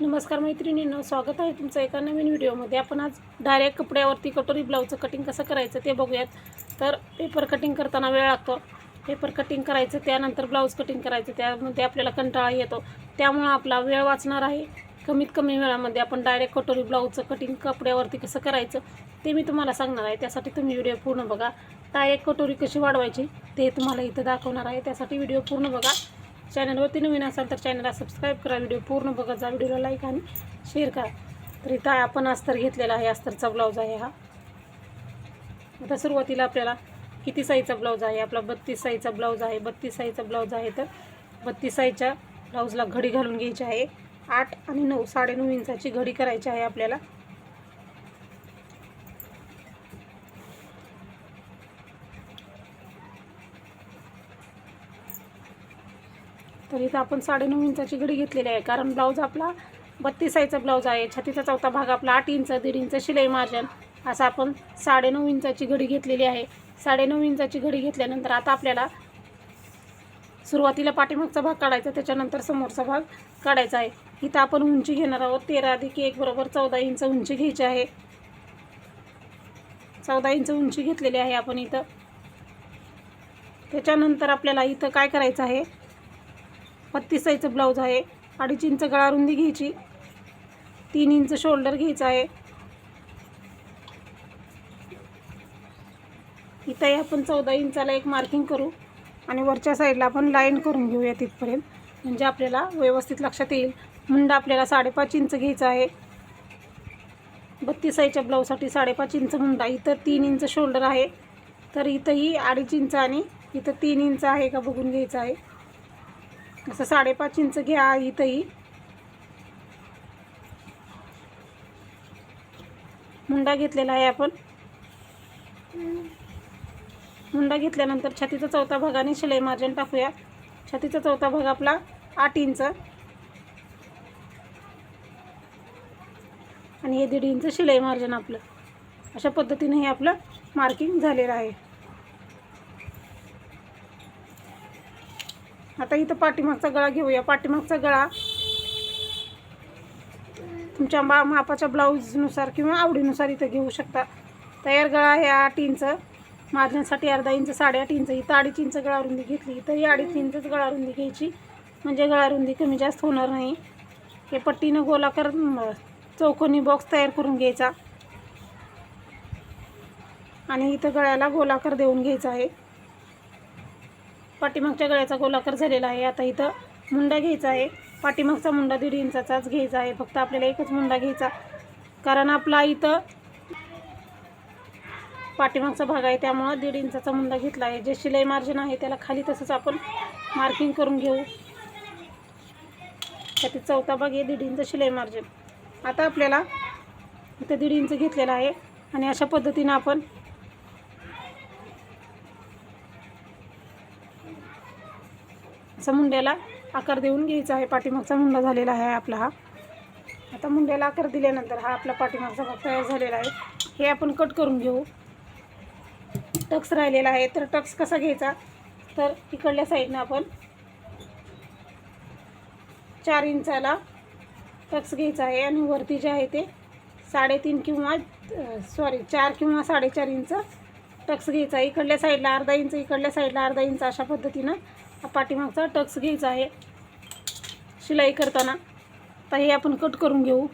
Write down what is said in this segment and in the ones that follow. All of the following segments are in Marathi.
नमस्कार मैत्रिणींनो स्वागत आहे तुमचं एका नवीन व्हिडिओमध्ये. आपण आज डायरेक्ट कपड्यावरती कटोरी ब्लाऊजचं कटिंग कसं करायचं ते बघूयात. तर पेपर कटिंग करताना वेळ लागतो. पेपर कटिंग करायचं त्यानंतर ब्लाऊज कटिंग करायचं त्यामध्ये आपल्याला कंटाळा येतो. त्यामुळं आपला वेळ वाचणार आहे. कमीत कमी वेळामध्ये आपण डायरेक्ट कटोरी ब्लाऊजचं कटिंग कपड्यावरती कसं करायचं ते मी तुम्हाला सांगणार आहे. त्यासाठी तुम्ही व्हिडिओ पूर्ण बघा. डायरेक्ट कटोरी कशी वाढवायची ते तुम्हाला इथं दाखवणार आहे. त्यासाठी व्हिडिओ पूर्ण बघा. चॅनलवरती नवीन असाल तर चॅनलला सबस्क्राईब करा व्हिडिओ पूर्ण बघत जा व्हिडिओला लाईक आणि शेअर करा. तर इथं आपण अस्तर घेतलेला आहे अस्तरचा ब्लाऊज आहे हा. आता सुरुवातीला आपल्याला किती साईजचा ब्लाऊज आहे? आपला बत्तीस साईजचा ब्लाऊज आहे बत्तीस साईजचा ब्लाऊज आहे तर बत्तीस साईजच्या ब्लाऊजला घडी घालून घ्यायची आहे. आठ आणि नऊ साडेनऊ इंचाची घडी करायची आहे आपल्याला. तर इथं आपण साडेनऊ इंचाची घडी घेतलेली आहे. कारण ब्लाऊज आपला बत्तीस साईजचा ब्लाऊज आहे. छातीचा चौथा भाग आपला आठ इंच दीड इंच शिलाई मार्जन असं आपण साडेनऊ इंचाची घडी घेतलेली आहे. साडेनऊ इंचाची घडी घेतल्यानंतर आता आपल्याला सुरुवातीला पाठीमागचा भाग काढायचा त्याच्यानंतर समोरचा भाग काढायचा आहे. इथं आपण उंची घेणार आहोत तेरा अधिक एक बरोबर चौदा इंच उंची घ्यायची आहे. चौदा इंच उंची घेतलेली आहे आपण इथं. त्याच्यानंतर आपल्याला इथं काय करायचं आहे? बत्तीस साईजचं ब्लाऊज आहे. अडीच इंच गळा रुंदी घ्यायची. तीन इंच शोल्डर घ्यायचं आहे. इथंही आपण चौदा इंचाला एक मार्किंग करू आणि वरच्या साईडला आपण लाईन करून घेऊया तिथपर्यंत म्हणजे आपल्याला व्यवस्थित लक्षात येईल. मुंडा आपल्याला साडेपाच इंच घ्यायचा आहे. बत्तीस साईजच्या ब्लाऊजसाठी साडेपाच इंच मुंडा. इथं तीन इंच शोल्डर आहे. तर इथंही अडीच इंच आणि इथं तीन इंच आहे का बघून घ्यायचं आहे. असं साडेपाच इंच घ्या इथंही. मुंडा घेतलेला आहे आपण. मुंडा घेतल्यानंतर छातीचा चौथा भाग आणि शिलाई मार्जिन टाकूया. छातीचा चौथा भाग आपला आठ इंच. आणि हे दीड इंच शिलाई मार्जिन आपलं. अशा पद्धतीने हे आपलं मार्किंग झालेलं आहे. आता इथं पाठीमागचा गळा घेऊया. पाठीमागचा गळा. तुमच्या मा मापाच्या ब्लाऊजनुसार किंवा आवडीनुसार इथं घेऊ शकता. तयार गळा आहे आठ इंच. मार्जिनसाठी अर्धा इंच साडेआठ इंच. इथं अडीच इंच गळा रुंदी घेतली. इथंही अडीच इंचच गळा रुंदी घ्यायची. म्हणजे गळा रुंदी कमी जास्त होणार नाही. हे पट्टीनं गोलाकार चौकोनी बॉक्स तयार करून घ्यायचा. आणि इथं गळ्याला गोलाकार देऊन घ्यायचा आहे. पाठीमागच्या गळ्याचा गोलाकार झालेला आहे. आता इथं मुंडा घ्यायचा आहे. पाठीमागचा मुंडा दीड इंचाचाच घ्यायचा आहे. फक्त आपल्याला एकच मुंडा घ्यायचा. कारण आपला इथं पाठीमागचा भाग आहे. त्यामुळं दीड इंचाचा मुंडा घेतला आहे. जे शिलाई मार्जिन आहे त्याला खाली तसंच आपण मार्किंग करून घेऊ. त्यातील चौथा भाग आहे दीड इंच शिलाई मार्जिन आता आपल्याला इथं दीड इंच घेतलेला आहे. आणि अशा पद्धतीनं आपण असं मुंड्याला आकार देऊन घ्यायचा आहे. पाठीमागचा मुंडा झालेला आहे आपला हा. आता मुंड्याला आकार दिल्यानंतर हा आपला पाठीमागचा भाग तयार झालेला आहे. हे आपण कट करून घेऊ. टक्स राहिलेला आहे. तर टक्स कसा घ्यायचा? तर इकडल्या साईडनं आपण चार इंचाला टक्स घ्यायचा आहे आणि वरती जे आहे ते साडेतीन किंवा सॉरी चार किंवा साडेचार इंच टक्स घ्यायचा आहे. इकडल्या साईडला अर्धा इंच इकडल्या साईडला अर्धा इंच अशा पद्धतीनं हा पाठीमागचा टक्स घ्यायचा आहे. शिलाई करताना. तर हे आपण कट करून घेऊ.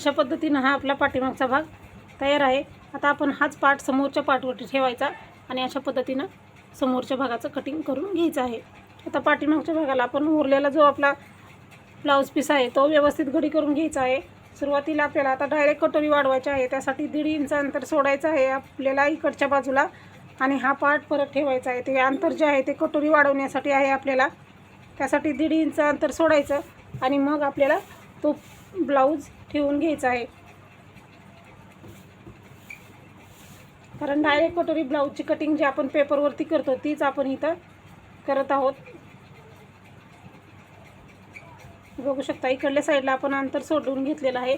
अशा पद्धतीनं हा आपला पाठीमागचा भाग तयार आहे. आता आपण हाच पार्ट समोरच्या पार्टवरती ठेवायचा आणि अशा पद्धतीनं समोरच्या भागाचं कटिंग करून घ्यायचं आहे. आता पाठीमागच्या भागाला आपण उरलेला जो आपला ब्लाऊज पीस आहे तो व्यवस्थित घडी करून घ्यायचा आहे. सुरुवातीला आपल्याला आता डायरेक्ट कटोरी वाढवायची आहे. त्यासाठी दीड इंच अंतर सोडायचं आहे आपल्याला इकडच्या बाजूला. आणि हा पार्ट परत ठेवायचा आहे. ते अंतर जे आहे ते कटोरी वाढवण्यासाठी आहे आपल्याला. त्यासाठी दीड इंच अंतर सोडायचं आणि मग आपल्याला तो ब्लाऊज ठेवून घ्यायचा आहे. कारण डायरेक्ट कटोरी ब्लाऊजची कटिंग जी आपण पेपरवरती करतो तीच आपण इथं करत आहोत. बघू शकता इकडल्या साईडला आपण अंतर सोडून घेतलेलं आहे.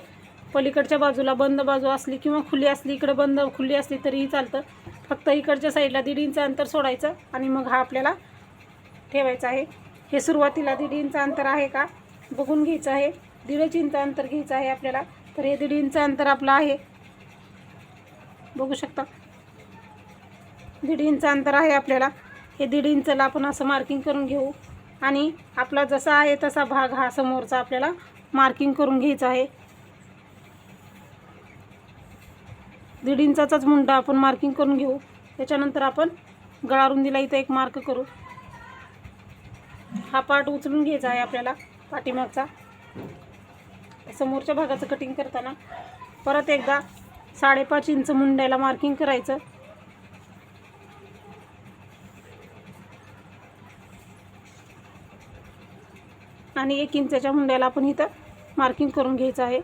पलीकडच्या बाजूला बंद बाजू असली किंवा खुली असली इकडं बंद खुली असली तरीही चालतं. फक्त इकडच्या साईडला दीड इंच अंतर सोडायचं आणि मग हा आपल्याला ठेवायचा आहे. हे सुरुवातीला दीड इंच अंतर आहे का? बघून घ्यायचं आहे. दीड इंच अंतर घ्यायचं आहे आपल्याला. तर हे दीड इंच अंतर आपलं आहे. बघू शकता. दीड इंच अंतर आहे आपल्याला. हे दीड इंचला आपण असं मार्किंग करून घेऊ. आणि आपला जसा आहे तसा भाग हा समोरचा आपल्याला मार्किंग करून घ्यायचा आहे. दीड इंचाचाच मुंडा आपण मार्किंग करून घेऊ. त्याच्यानंतर आपण गळारुंदीला इथं एक मार्क करू. हा पार्ट उचलून घ्यायचा आहे आपल्याला पाठीमागचा. समोरच्या भागाचं कटिंग करताना परत एकदा साडेपाच इंच मुंड्याला मार्किंग करायचं. आणि एक इंचाच्या मुंड्याला आपण इथं मार्किंग करून घ्यायचं आहे.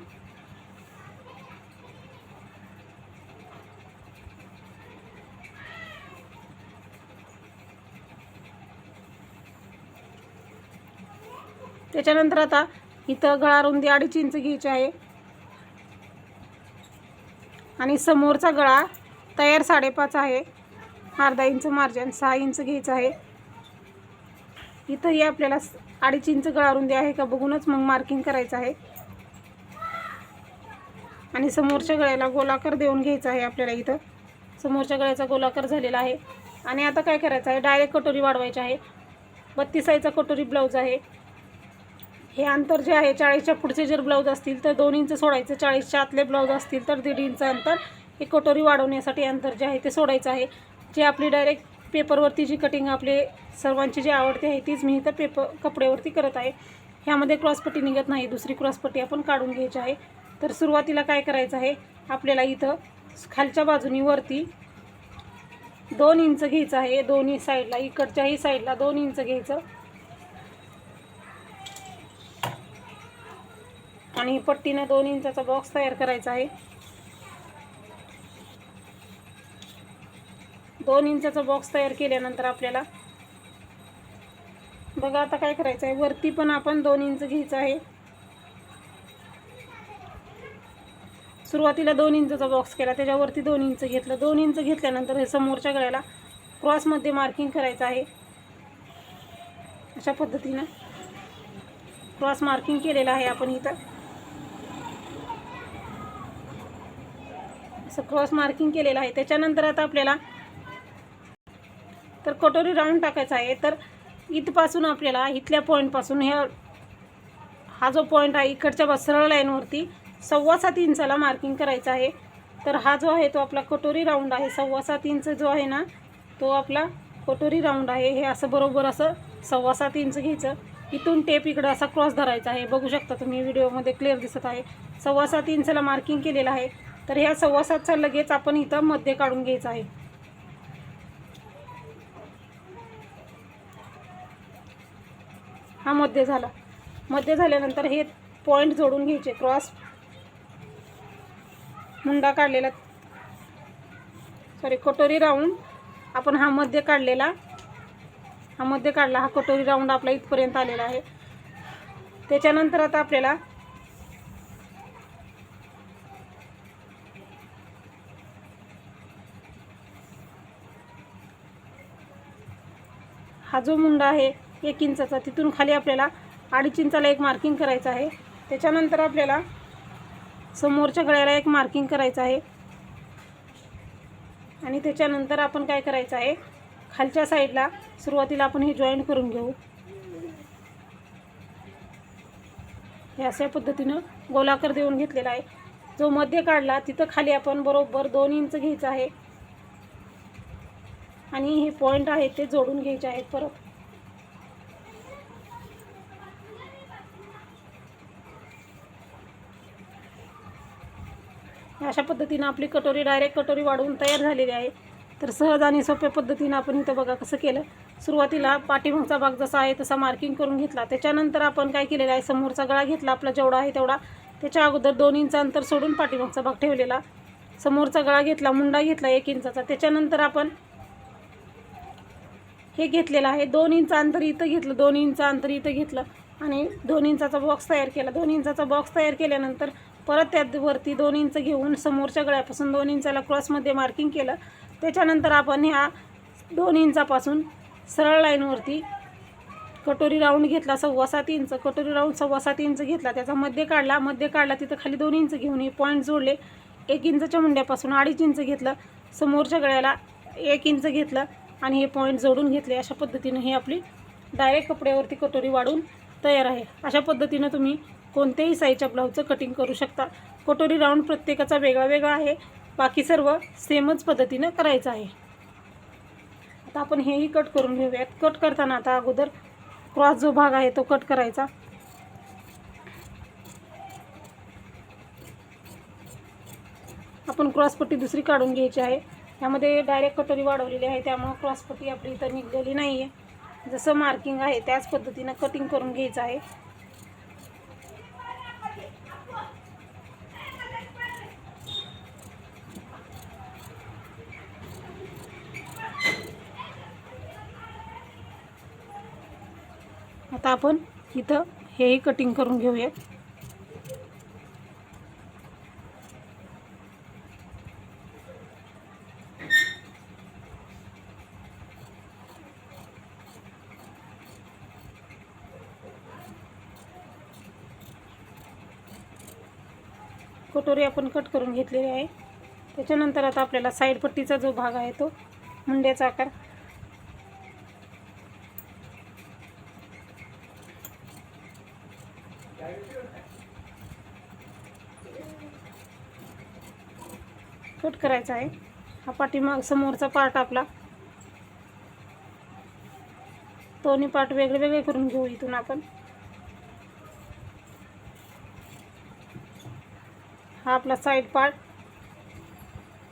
त्याच्यानंतर आता इथं गळा रुंदी अडीच इंच घ्यायची आहे. आणि समोरचा गळा तयार साडेपाच आहे. अर्धा इंच मार्जिन सहा इंच घ्यायचं आहे. इथंही आपल्याला अडीच इंच गळा रुंदी आहे का बघूनच मग मार्किंग करायचं आहे. आणि समोरच्या गळ्याला गोलाकार देऊन घ्यायचा आहे आपल्याला इथं. समोरच्या गळ्याचा गोलाकार झालेला आहे. आणि आता काय करायचं आहे? डायरेक्ट कटोरी वाढवायची आहे. बत्तीस साईजचा कटोरी ब्लाऊज आहे. हे अंतर जे आहे चाळीसच्या पुढचे जर ब्लाऊज असतील तर दोन इंच सोडायचं चाळीसच्या आतले ब्लाऊज असतील तर दीड इंच अंतर. हे कटोरी वाढवण्यासाठी अंतर जे आहे ते सोडायचं आहे. जे आपली डायरेक्ट पेपरवरती जी कटिंग आपले सर्वांची जी आवडते आहे तीच मी इथं पेपर कपड्यावरती करत आहे. ह्यामध्ये क्रॉसपट्टी निघत नाही दुसरी क्रॉसपट्टी आपण काढून घ्यायची आहे. तर सुरुवातीला काय करायचं आहे आपल्याला इथं खालच्या बाजूनी वरती दोन इंच घ्यायचं आहे दोन्ही साईडला इकडच्याही साईडला दोन इंच घ्यायचं. आणि पट्टीनं दोन इंचाचा बॉक्स तयार करायचा आहे. दोन इंचाचा बॉक्स तयार केल्यानंतर आपल्याला बघा आता काय करायचं आहे. वरती पण आपण दोन इंच घ्यायचं आहे. सुरुवातीला दोन इंचचा बॉक्स केला त्याच्यावरती दोन इंच घेतलं. दोन इंच घेतल्यानंतर हे समोरच्या गळ्याला क्रॉसमध्ये मार्किंग करायचं आहे. अशा पद्धतीनं क्रॉस मार्किंग केलेलं आहे आपण इथं. असं क्रॉस मार्किंग केलेलं आहे. त्याच्यानंतर आता आपल्याला तर कटोरी राऊंड टाकायचा आहे. तर इथपासून आपल्याला इथल्या पॉईंटपासून ह्या हा जो पॉईंट आहे इकडच्या बा सरळ लाईनवरती सव्वा सात इंचाला मार्किंग करायचं आहे. तर हा जो आहे तो आपला कटोरी राऊंड आहे. सव्वा सात इंच जो आहे ना तो आपला कटोरी राऊंड आहे. हे असं बरोबर असं सव्वा सात इंच घ्यायचं. इथून टेप इकडं असा क्रॉस धरायचा आहे. बघू शकता तुम्ही व्हिडिओमध्ये क्लिअर दिसत आहे. सव्वा सात इंचाला मार्किंग केलेलं आहे. तर ह्या सव्वा सातचा लगेच आपण इथं मध्ये काढून घ्यायचं आहे. हा मध्ये झाला. मध्ये झाल्यानंतर हे पॉईंट जोडून घ्यायचे. क्रॉस मुंडा काढलेला. सॉरी कटोरी राऊंड आपण हा मध्ये काढलेला. हा मध्ये काढला. हा कटोरी राऊंड आपला इथपर्यंत आलेला आहे. त्याच्यानंतर आता आपल्याला हा जो मुंडा आहे एक इंचाचा तिथून खाली आपल्याला अडीच इंचाला एक मार्किंग करायचं आहे. त्याच्यानंतर आपल्याला समोरच्या गळ्याला एक मार्किंग करायचं आहे. आणि त्याच्यानंतर आपण काय करायचं आहे खालच्या साईडला सुरुवातीला आपण हे जॉईंट करून घेऊ. हे अशा पद्धतीनं गोलाकार देऊन घेतलेला आहे. जो मध्ये काढला तिथं खाली आपण बरोबर दोन इंच घ्यायचं आहे. आणि हे पॉईंट आहेत ते जोडून घ्यायचे आहेत परत. अशा पद्धतीनं आपली कटोरी डायरेक्ट कटोरी वाढवून तयार झालेली आहे. तर सहज आणि सोप्या पद्धतीनं आपण इथं बघा कसं केलं. सुरुवातीला पाठीमागचा भाग जसा आहे तसा मार्किंग करून घेतला. त्याच्यानंतर आपण काय केलेलं आहे? समोरचा गळा घेतला. आपला जेवढा आहे तेवढा. त्याच्या अगोदर दोन इंच अंतर सोडून पाठीमागचा भाग ठेवलेला. समोरचा गळा घेतला मुंडा घेतला एक इंचाचा. त्याच्यानंतर आपण हे घेतलेलं आहे. दोन इंच अंतर इथं घेतलं दोन इंच अंतर इथं घेतलं आणि दोन इंचाचा बॉक्स तयार केला. दोन इंचाचा बॉक्स तयार केल्यानंतर परत त्यात वरती दोन इंच घेऊन समोरच्या गळ्यापासून दोन इंचाला क्रॉसमध्ये मार्किंग केलं. त्याच्यानंतर आपण ह्या दोन इंचापासून सरळ लाईनवरती कटोरी राऊंड घेतला सव्वा सात इंच. कटोरी राऊंड सव्वा सात इंच घेतला. त्याचा मध्य काढला. मध्य काढला तिथं खाली दोन इंच घेऊन हे पॉईंट जोडले. एक इंचच्या मुंड्यापासून अडीच इंच घेतलं. समोरच्या गळ्याला एक इंच घेतलं. आणि हे पॉईंट जोडून घेतले अशा पद्धतीनं ही आपली डायरेक्ट कपड्यावरती कटोरी वाढून तयार आहे. अशा पद्धतीनं तुम्ही कोणत्याही साईजच्या ब्लाऊजचं कटिंग करू शकता. कटोरी राऊंड प्रत्येकाचा वेगळा वेगळा आहे. बाकी सर्व सेमच पद्धतीनं करायचं आहे. आता आपण हेही कट करून घेऊयात. कट करताना आता अगोदर क्रॉस जो भाग आहे तो कट करायचा. आपण क्रॉसपट्टी दुसरी काढून घ्यायची आहे. त्यामध्ये डायरेक्ट कटोरी वाढवलेली आहे. त्यामुळं क्रॉसपट्टी आपली इथं निघलेली नाही आहे जसं मार्किंग आहे त्याच पद्धतीनं कटिंग करून घ्यायचं आहे. आता आपण इथं हेही कटिंग करून घेऊया कटोरी आपण कट करून घेतलेली आहे. त्याच्यानंतर आता आपल्याला साईड पट्टीचा जो भाग आहे तो मुंड्याचा आकार. कट करायचा आहे. हा पाठीमाग समोरचा पार्ट आपला. दोन्ही पार्ट वेगळे वेगळे करून घेऊ इथून आपण. हा आपला साईड पार्ट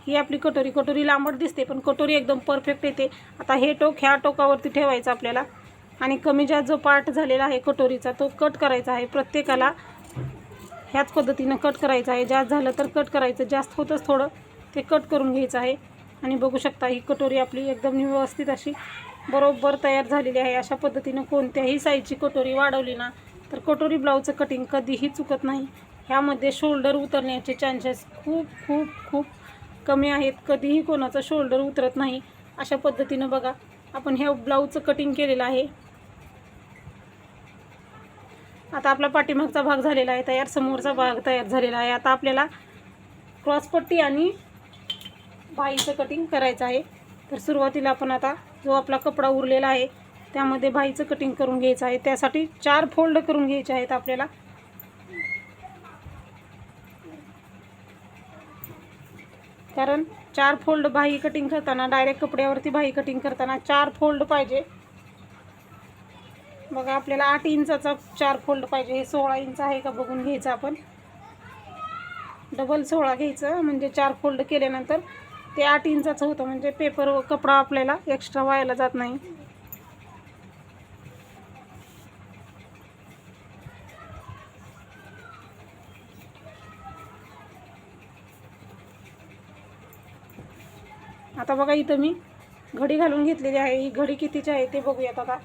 ही आपली कटोरी कटोरी लांबट दिसते पण कटोरी एकदम परफेक्ट येते. आता हे टोक ह्या टोकावरती ठेवायचं आपल्याला. आणि कमी जास्त जो पार्ट झालेला आहे कटोरीचा तो कट करायचा आहे प्रत्येकाला. ह्याच पद्धतीनं कट करायचं आहे. जास्त झालं तर कट करायचं. जास्त होतंच थोडं. ते कट करून घ्यायचं आहे. आणि बघू शकता ही कटोरी आपली एकदम व्यवस्थित अशी बरोबर तयार झालेली आहे. अशा पद्धतीनं कोणत्याही साईजची कटोरी वाढवली ना तर कटोरी ब्लाऊजचं कटिंग कधीही चुकत नाही. ह्यामध्ये शोल्डर उतरण्याचे चान्सेस खूप खूप खूप कमी आहेत. कधीही कोणाचं शोल्डर उतरत नाही. अशा पद्धतीनं बघा आपण ह्या ब्लाऊजचं कटिंग केलेलं आहे. आता आपला पाठीमागचा भाग झालेला आहे तयार समोरचा भाग तयार झालेला आहे. आता आपल्याला क्रॉसपट्टी आणि बाईचं कटिंग करायचं आहे. तर सुरुवातीला आपण आता जो आपला कपडा उरलेला आहे त्यामध्ये बाईचं कटिंग करून घ्यायचं आहे. त्यासाठी चार फोल्ड करून घ्यायचे आहेत आपल्याला. कारण चार फोल्ड बाही कटिंग करताना डायरेक्ट कपड्यावरती बाही कटिंग करताना चार फोल्ड पाहिजे. बघा आपल्याला आठ इंचाचा चार फोल्ड पाहिजे. हे सोळा इंच आहे का बघून घ्यायचं आपण. डबल सोळा घ्यायचं म्हणजे चार फोल्ड केल्यानंतर ते आठ इंचाचं होतं. म्हणजे पेपर व कपडा आपल्याला एक्स्ट्रा व्हायला जात नाही. आता बघा इथं मी घडी घालून घेतलेली आहे. ही घडी कितीची आहे ते बघूयात आता.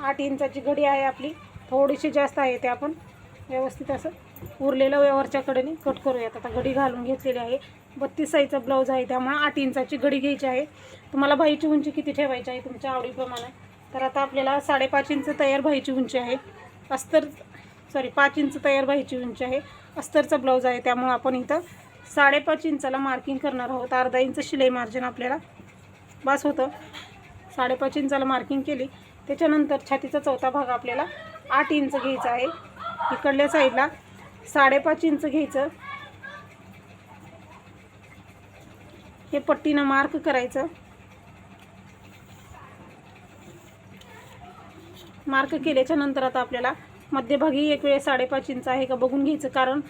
आठ इंचाची घडी आहे आपली. थोडीशी जास्त आहे ते आपण व्यवस्थित असं उरलेलं व्यवहारच्या कडेने कट करूयात. आता घडी घालून घेतलेली आहे. बत्तीस साईजचा ब्लाऊज आहे. त्यामुळे आठ इंचाची घडी घ्यायची आहे. तुम्हाला भाईची उंची किती ठेवायची आहे तुमच्या आवडीप्रमाणे? तर आता आपल्याला साडेपाच इंच तयार भाईची उंची आहे. अस्तर सॉरी पाच इंच तयार भाईची उंची आहे. अस्तरचा ब्लाऊज आहे. त्यामुळे आपण इथं साडेपाच इंचाला मार्किंग करणार आहोत. अर्धा इंच शिलाई मार्जिन आपल्याला बस होतं. साडेपाच इंचाला मार्किंग केली. त्याच्यानंतर छातीचा चौथा भाग आपल्याला आठ इंच घ्यायचा आहे. इकडल्या साईडला साडेपाच इंच घ्यायचं. हे पट्टीनं मार्क करायचं. मार्क केल्याच्यानंतर आता आपल्याला मध्यभागी एक वेळ साडेपाच इंच आहे का बघून घ्यायचं. कारण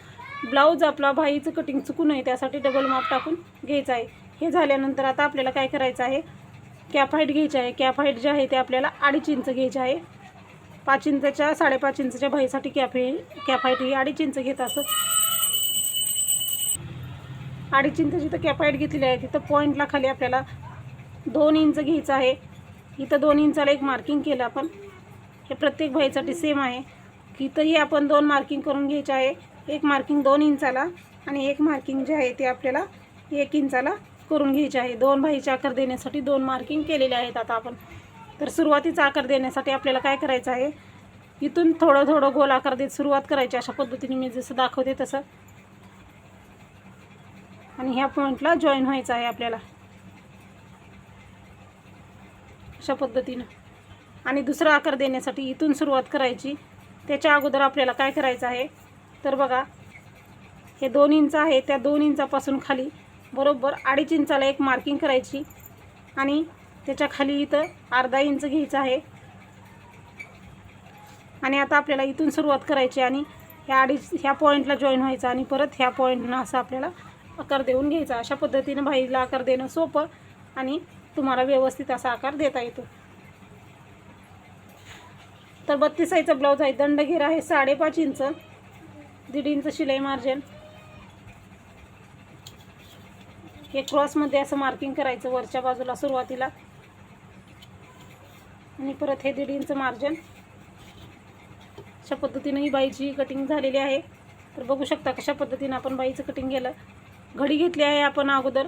ब्लाऊज आपला बाईचं कटिंग चुकू नये त्यासाठी डबल माप टाकून घ्यायचं आहे. हे झाल्यानंतर आता आपल्याला काय करायचं आहे? कॅप हाईट घ्यायची आहे. कॅप हाईट जे आहे ते आपल्याला अडीच इंच घ्यायचे आहे. पाच इंचाच्या साडेपाच इंचच्या बाईसाठी कॅप हे कॅप हाईट ही अडीच इंच घेत असत अडीच इंच तर कॅप हाईट घेतलेली आहे तिथं पॉईंटला खाली आपल्याला दोन इंच घ्यायचं आहे. इथं दोन इंचाला एक मार्किंग केलं आपण. हे प्रत्येक बाईसाठी सेम आहे. इथंही आपण दोन मार्किंग करून घ्यायचे आहे. एक मार्किंग दोन इंचाला आणि एक मार्किंग जे आहे ते आपल्याला एक इंचाला करून घ्यायचे आहे. दोन भाईचे आकार देण्यासाठी दोन मार्किंग केलेले आहेत आता आपण. तर सुरुवातीचा आकार देण्यासाठी आपल्याला काय करायचं आहे? इथून थोडं थोडं गोल आकार देत सुरुवात करायची. अशा पद्धतीने मी जसं दाखवते तसं. आणि ह्या पॉईंटला जॉईन व्हायचं आहे आपल्याला. अशा पद्धतीनं. आणि दुसरा आकार देण्यासाठी इथून सुरुवात करायची. त्याच्या अगोदर आपल्याला काय करायचं आहे? तर बघा हे दोन इंच आहे त्या दोन इंचापासून खाली बरोबर अडीच इंचाला एक मार्किंग करायची. आणि त्याच्याखाली इथं अर्धा इंच घ्यायचं आहे. आणि आता आपल्याला इथून सुरुवात करायची आणि ह्या अडीच ह्या पॉईंटला जॉईन व्हायचं आणि परत ह्या पॉईंटनं असं आपल्याला आकार देऊन घ्यायचा. अशा पद्धतीनं बाईला आकार देणं सोपं आणि तुम्हाला व्यवस्थित असा आकार देता येतो. तर बत्तीस साईजचा ब्लाऊज आहे दंडघेर आहे साडेपाच इंच. दीड इंच शिलाई मार्जिन. हे क्रॉसमध्ये असं मार्किंग करायचं वरच्या बाजूला सुरुवातीला. आणि परत हे दीड इंच मार्जिन. अशा पद्धतीनं ही बाईची कटिंग झालेली आहे. तर बघू शकता कशा पद्धतीनं आपण बाईचं कटिंग केलं. घडी घेतली आहे आपण अगोदर.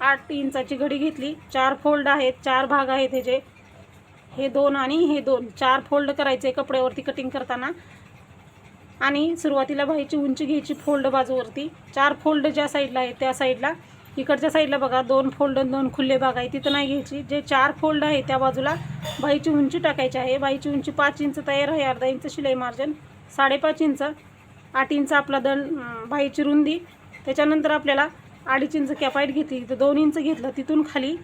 आठ इंचाची घडी घेतली. चार फोल्ड आहेत. चार भाग आहेत ह्याचे हे दोन आणि हे दोन. चार फोल्ड करायचे कपड्यावरती कटिंग करताना. आणि सुरुवातीला बाईची उंची घ्यायची फोल्ड बाजूवरती. चार फोल्ड ज्या साईडला आहे त्या साईडला. इकडच्या साईडला बघा दोन फोल्ड आणि दोन खुल्ले भाग आहे तिथं नाही घ्यायची. जे चार फोल्ड आहे त्या बाजूला बाईची उंची टाकायची आहे. बाईची उंची पाच इंच तयार आहे अर्धा इंच शिलाई मार्जिन. साडेपाच इंच आठ इंच आपला दंड बाईची रुंदी. त्याच्यानंतर आपल्याला अडीच इंच कॅपाईट घेतली. तर दोन इंच घेतलं तिथून खाली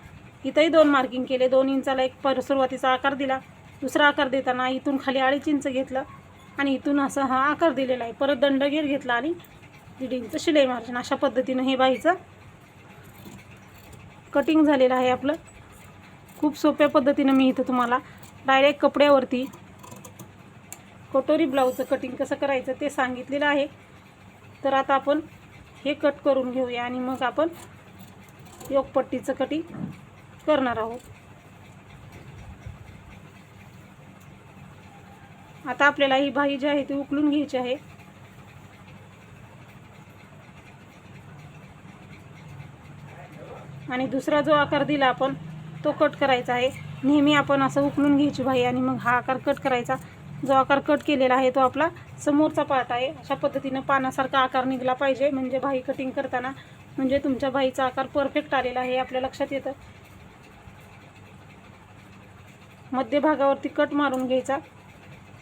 इथंही दोन मार्किंग केले. दोन इंचाला एक पर सुरुवातीचा आकार दिला. दुसरा आकार देताना इथून खाली अडीच इंच घेतलं. आणि इथून असं हा आकार दिलेला आहे. परत दंडगीर घेतला आणि दीड इंच शिलाई मार्जिन. अशा पद्धतीनं हे बाईचं कटिंग झालेलं आहे आपलं. खूप सोप्या पद्धतीनं मी इथं तुम्हाला डायरेक्ट कपड्यावरती कटोरी ब्लाऊजचं कटिंग कसं करायचं ते सांगितलेलं आहे. तर आता आपण हे कट करून घेऊया आणि मग आपण योगपट्टीचं कटिंग करणार आहोत. आता आपल्याला ही भाई जी आहे ती उकलून घ्यायची आहे. आणि दुसरा जो आकार दिला आपण तो कट करायचा आहे. नेहमी आपण असं उकलून घ्यायची भाई आणि मग हा आकार कट करायचा. जो आकार कट केलेला आहे तो आपला समोरचा पार्ट आहे. अशा पद्धतीनं पानासारखा आकार निघला पाहिजे. म्हणजे भाई कटिंग करताना म्हणजे तुमच्या भाईचा आकार परफेक्ट आलेला आहे आपल्या लक्षात येतं. मध्यभागावरती कट मारून घ्यायचा.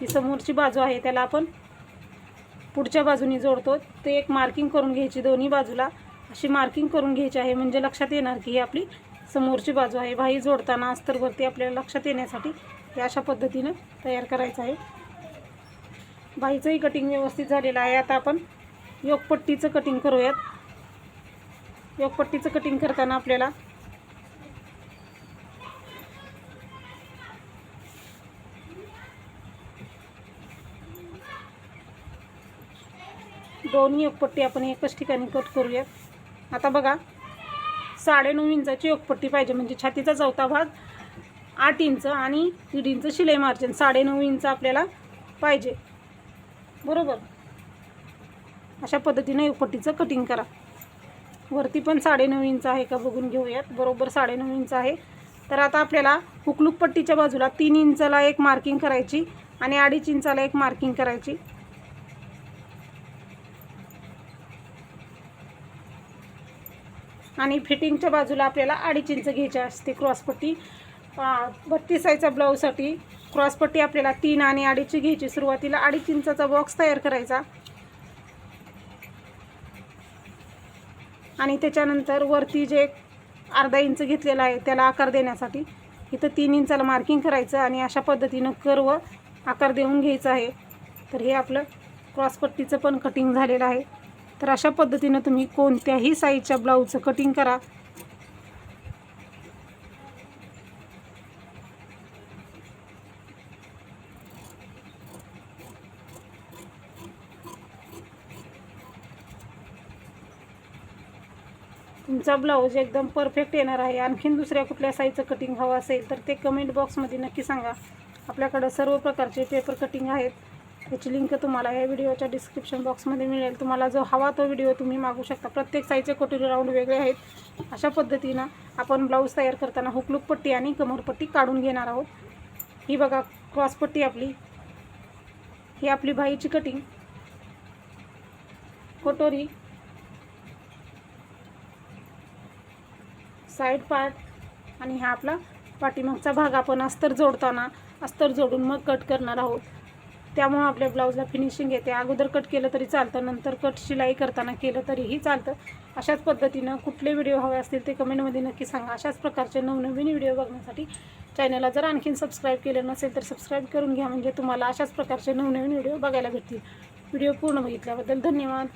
ही समोरची बाजू आहे त्याला आपण पुढच्या बाजूनी जोडतो. ते एक मार्किंग करून घ्यायची दोन्ही बाजूला. अशी मार्किंग करून घ्यायची आहे म्हणजे लक्षात येणार की ही आपली समोरची बाजू आहे. बाही जोडताना अस्तरवरती आपल्याला लक्षात येण्यासाठी हे अशा पद्धतीनं तयार करायचं आहे. बाहीचंही कटिंग व्यवस्थित झालेलं आहे. आता आपण योगपट्टीचं कटिंग करूयात. योगपट्टीचं कटिंग करताना आपल्याला दोन्ही योगपट्टी आपण एकाच ठिकाणी कट करूयात आता बघा साडेनऊ इंचाची योगपट्टी पाहिजे म्हणजे छातीचा चौथा भाग आठ इंच आणि दीड इंच शिलाई मार्जिन साडेनऊ इंच आपल्याला पाहिजे. बरोबर? अशा पद्धतीने योगपट्टीचं कटिंग करा. वरती पण साडेनऊ इंच आहे का बघून घेऊयात. बरोबर साडेनऊ इंच आहे. तर आता आपल्याला हुकलूक पट्टीच्या बाजूला तीन इंचाला एक मार्किंग करायची आणि अडीच इंचाला एक मार्किंग करायची. आणि फिटिंगच्या बाजूला आपल्याला अडीच इंच घ्यायची असते क्रॉसपट्टी. बत्तीस साईजच्या ब्लाऊजसाठी क्रॉसपट्टी आपल्याला तीन आणि अडीचची घ्यायची. सुरुवातीला अडीच इंचाचा बॉक्स तयार करायचा. आणि त्याच्यानंतर वरती जे अर्धा इंच घेतलेला आहे त्याला आकार देण्यासाठी इथं तीन इंचाला मार्किंग करायचं आणि अशा पद्धतीनं कर्व आकार देऊन घ्यायचं आहे. तर हे आपलं क्रॉसपट्टीचं पण कटिंग झालेलं आहे. तर अशा पद्धतीनं तुम्ही कोणत्याही साईजच्या ब्लाऊजचं कटिंग करा. तुमचा ब्लाऊज एकदम परफेक्ट येणार आहे. आणखीन दुसऱ्या कुठल्या साईजचं कटिंग हवं असेल तर ते कमेंट बॉक्समध्ये नक्की सांगा. आपल्याकडं सर्व प्रकारचे पेपर कटिंग आहेत. त्याची लिंक तुम्हाला या व्हिडिओच्या डिस्क्रिप्शन बॉक्समध्ये मिळेल. तुम्हाला जो हवा तो व्हिडिओ तुम्ही मागू शकता. प्रत्येक साईजचे कटोरी राऊंड वेगळे आहेत. अशा पद्धतीनं आपण ब्लाऊज तयार करताना हुकलूक पट्टी आणि कमरपट्टी काढून घेणार आहोत. ही बघा क्रॉसपट्टी आपली. ही आपली बाईची कटिंग कटोरी. साईड पार्ट आणि हा आपला पाठीमागचा भाग. आपण अस्तर जोडताना अस्तर जोडून मग कट करणार आहोत. त्यामुळं आपल्या ब्लाऊजला फिनिशिंग येते. अगोदर कट केलं तरी चालतं नंतर कट शिलाई करताना केलं तरीही चालतं. अशाच पद्धतीनं कुठले व्हिडिओ हवे असतील ते कमेंटमध्ये नक्की सांगा. अशाच प्रकारचे नवनवीन व्हिडिओ बघण्यासाठी चॅनलला जर आणखीन सबस्क्राईब केलं नसेल तर सबस्क्राईब करून घ्या. म्हणजे तुम्हाला अशाच प्रकारचे नवनवीन व्हिडिओ बघायला भेटतील. व्हिडिओ पूर्ण बघितल्याबद्दल धन्यवाद.